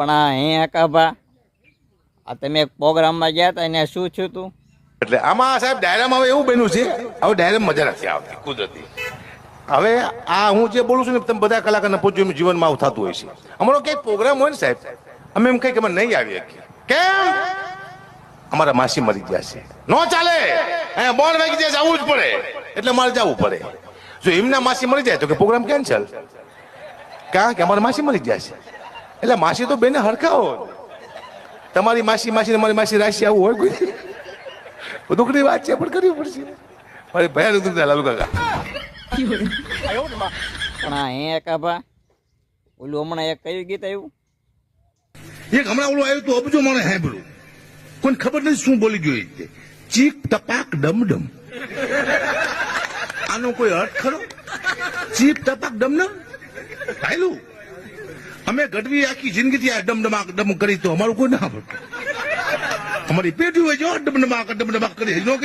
પણ આ હે હકાભા આ તમે એક પ્રોગ્રામમાં ગયા હતા એને શું થયું તું? એટલે આમાં સાહેબ ડાયરામાં હવે એવું બન્યું છે હવે ડાયરામાં મજા નથી આવતી. કુદરતી. હવે આ હું જે બોલું છું ને તમે બધા કલાકારને પૂછ્યું એમ જીવનમાં આવું થતું હોય છે. અમારો કંઈક પ્રોગ્રામ હોય ને સાહેબ અમે એમ કઈ કે અમે નહીં આવી શકીએ કેમ? અમારા માસી મરી ગયા છે. નો ચાલે! અહીંયા બોર્ડ વાગી જાય જવું જ પડે. એટલે મારે જવું પડે. જો એમના માસી મરી જાય તો કે પ્રોગ્રામ કેન્સલ? કારણ કે અમારા માસી મરી ગયા છે. એટલે માસી તો બેને હરખાઓ તમારી માસી માસી મારી માસી રાશિ આવું હોય કોઈ દુઃખની વાત છે પણ કરવી પડશે. મારી ભયાનક દુઃખ લાલુ કાકા. પણ આ હે હકાભા ઓલું હમણાં એક કયું ગીત આવ્યું? એક હમણાં ઓલું આવ્યું તો અબજો મને સાંભળ્યું. કોઈને ખબર નથી શું બોલી ગયો એ રીતે. ચીક ટપાક ડમડમ. આનો કોઈ અર્થ ખરો? ચીપ ટપાક ડમડમ? હાયલું અમે ગઢવી આખી જિંદગીથી આ ડમડમાક ડમ કરી તો અમારું કોઈ ના અમારી પેઢી હોય જો ડમડમાક ડમડમાક કરી ન કર્યું?